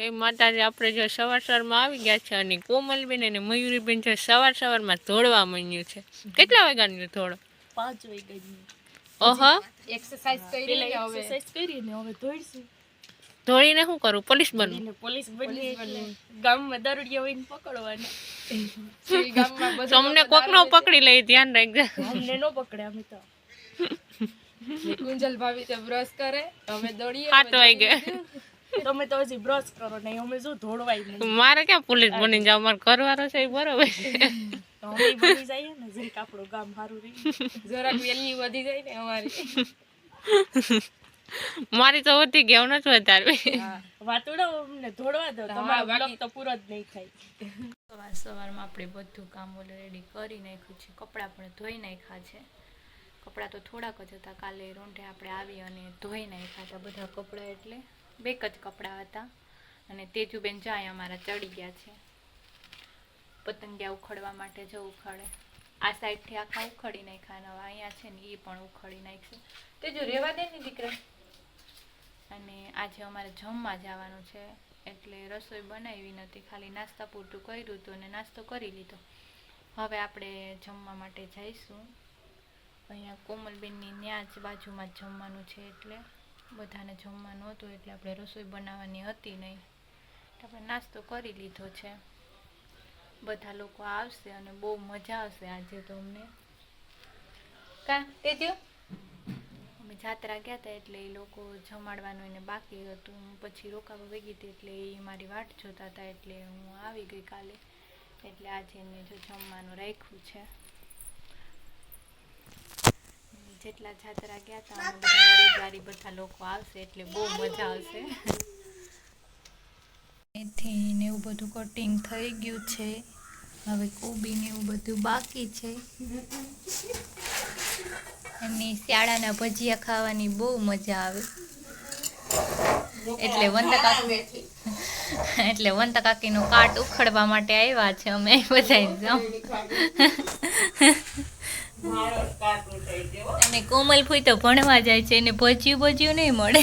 જય માતાજી આપણે જો સવાર સવારમાં આવી ગયા છે અને કોમલબેન અને મયુરીબેન જો સવાર સવારમાં ધોળવા માંડ્યું છે. કેટલા વાગ્યાનું ધોળો? પાંચ વાગ્યાનું ઓહો એક્સરસાઇઝ કરી હવે. એક્સરસાઇઝ કરી ને હવે ધોઈશું. ધોળીને શું કરું? પોલીસ બનવું? પોલીસ બની ગામમાં દારૂડિયા હોય ને પકડવાના. શ્રી કોક નો પકડી લઈ ધ્યાન રાખજો. અમને નો પકડે અમે તો. કુંજલ ભાભી તો બ્રશ કરે અમે દોડીએ સાત વાગે. તમે તો હજી બ્રશ કરો ને અમે શું ધોળવાય નહીં મારે ક્યાં પોલીસ બની જાવ મારે કરવાનો છે એ બરોબર તો અમે બની જઈએ ને જરીક આપણું ગામ સારું રહી. જરાક વેલ્યુ વધી જાય ને અમારી. મારી તો હોતી ગયા નથી વધારવી. વાતુડો અમને ધોળવા દો તમારો બ્લોગ તો પૂરો જ નહીં થાય. સવાર સવારમાં આપણે બધું કામ ઓલરેડી કરી નાખ્યું છે કપડાં પણ ધોઈ નાખ્યા છે. કપડાં તો થોડાક જ હતા કાલે રોંઢે આપણે આવી અને ધોઈ નાખ્યા હતા બધા કપડાં એટલે. બેક જ કપડાં હતા. અને તેજુબેન જાય અમારા ચડી ગયા છે. પતંગિયા ઉખડવા માટે જો ઉખડે. આ સાઈડથી આખા ઉખડી નાખ્યા નવા અહીંયા છે ને એ પણ ઉખડી નાખશે. તેજુ રહેવા દે ને દીકરા. અને આજે અમારે જમવા જવાનું છે. એટલે રસોઈ બનાવી નથી. ખાલી નાસ્તા પૂરતું કર્યું હતું અને નાસ્તો કરી લીધો. હવે આપણે જમવા માટે જઈશું. અહીંયા કોમલબેનની ત્યાં જ બાજુમાં જમવાનું છે એટલે. બધાને જમવાનું હતું એટલે આપણે રસોઈ બનાવવાની હતી નહીં. આપણે નાસ્તો કરી લીધો છે. બધા લોકો આવશે અને બહુ મજા આવશે આજે તો અમને. કા, તેજો? અમે જાત્રા ગયા હતા એટલે એ લોકો જમાડવાનું એને બાકી હતું. હું પછી રોકાવા વેગી હતી એટલે એ મારી વાટ જોતા હતા એટલે હું આવી ગઈ કાલે. એટલે આજે એને જો જમવાનું રાખ્યું છે. જેટલા જાત્રા ગયા હતા અમે બધા બધા લોકો આવશે એટલે બહુ મજા આવશે. મેથી ને એવું બધું કટિંગ થઈ ગયું છે. હવે કોબી ને એવું બધું બાકી છે. એમની શિયાળાના ભજીયા ખાવાની બહુ મજા આવે. એટલે વંતકાકી એટલે વંતા કાકીનો કાટ ઉખડવા માટે આવ્યા છે અમે બધા અને કોમલ ફૂઈ તો ભણવા જાય છે એને ભજીયું ભજીયું નહીં મળે.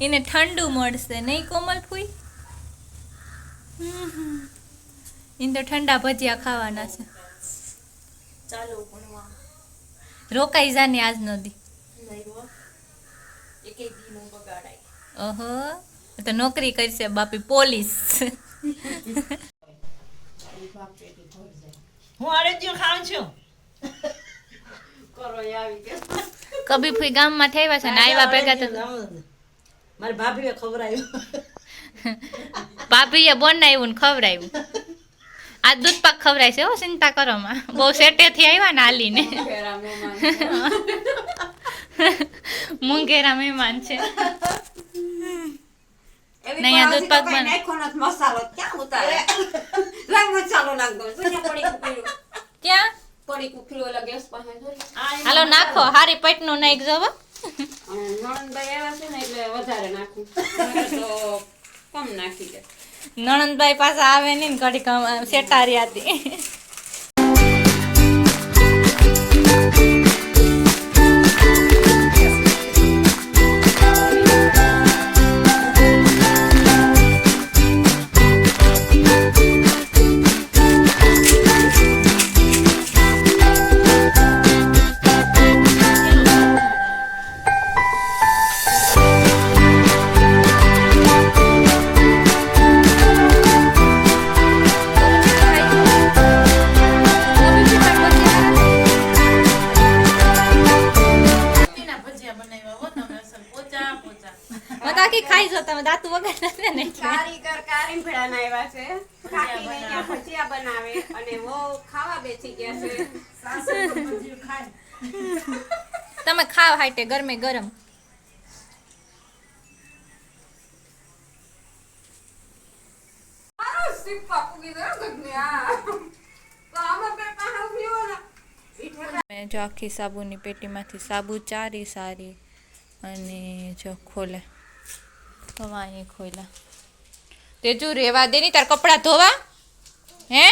એને ઠંડુ મળશે નહીં કોમલ ફૂઈ? એને તો ઠંડા ભજીયા ખાવાના છે. ચાલો ભણવા. રોકાઈ જાને આજ નદી. ઓહો. તો નોકરી કરશે બાપી પોલીસ. હું આરોગ્ય ખાઉં છું. કબી ફૂઈ ગામમાં થયા છે ને આવ્યા ભેગા તો. મારી ભાભીએ ખવડાવ્યું. ભાભીએ બનાવ્યું ને ખવડાવ્યું. આ દૂધ પાક ખવડાય છે હો ચિંતા કરો માં. બહુ સેટેથી આવ્યા ને હાલીને. મુંગેરા મહેમાન છે. નહીં આ દૂધ પાક બન. મસાલો. ક્યાં ઉતારે? મસાલો નાખ દો જોજે પડી કુકીલું ક્યાં? પડી કુકીલું ઓલા ગેસ પાસે હાલો નાખો હારી પેટનું નાખ જો. નણંદભાઈ આવ્યા છે ને એટલે વધારે નાખું. તો કમ નાખી દે. નણંદભાઈ પાસે આવે નહીં ને ઘડી કમ સેટારી હતી તમે દાંતું વગર નથી ને કારીગર કારીમ ભેળાના આવ્યા છે. કાકીને અહીંયા ભજીયા બનાવે અને વો ખાવા બેસી ગયા છે. તમે ખાવ હાટે ગરમે ગરમ. મેં જો આખી સાબુની પેટીમાંથી સાબુ ચારી સારી અને જો ખોલે. ભવાની ખોઈલા તેજુ રેવા દે ની તાર કપડા ધોવા હે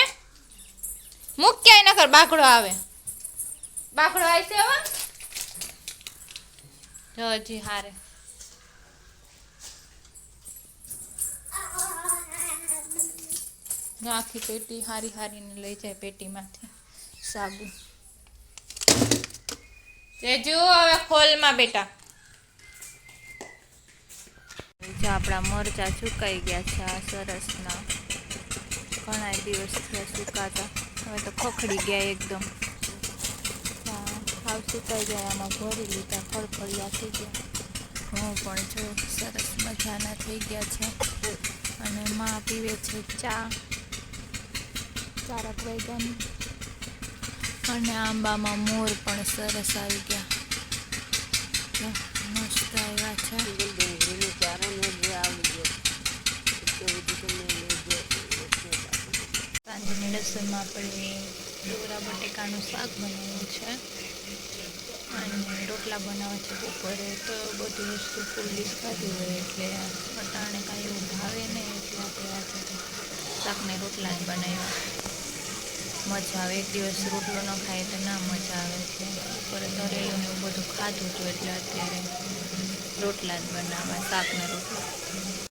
મૂક ક્યાંય ન કર બાકડો આવે બાકડો આવશે હવે જો હજી હારે આખી પેટી હારી હારીને લઈ જાય પેટીમાંથી સાબુ તેજુ હવે ખોલમાં બેટા જો આપણા મરચાં સુકાઈ ગયા છે આ સરસના. ઘણા દિવસ થયા સુકાતા. હવે તો ખખડી ગયા એકદમ. હાવ સુકાઈ ગયા, આમાં ભરી લીધા ફળફળિયા થઈ ગયા. હું પણ જો સરસ મજાના થઈ ગયા છે. અને માં પીવે છે ચા. ચારક વૈગાની અને આંબામાં મોર પણ સરસ આવી ગયા જો, મસ્ત આવ્યા છે સાંજની રસોઈમાં આપણે ડોરા બટેકાનું શાક બનાવ્યું છે. અને રોટલા બનાવવા છે બપોરે, તો બધી વસ્તુ ફૂલ ખાધી હોય એટલે અટાણે કાંઈ એવું ભાવે નહીં, એટલે આપણે આજે શાકને રોટલા જ બનાવ્યા. મજા આવે, એક દિવસ રોટલો ન ખાય તો ના મજા આવે એટલે બપોરે તરેલું ને એવું બધું ખાધું હતું એટલે અત્યારે રોટલા જ બનાવવા, શાકને રોટલા.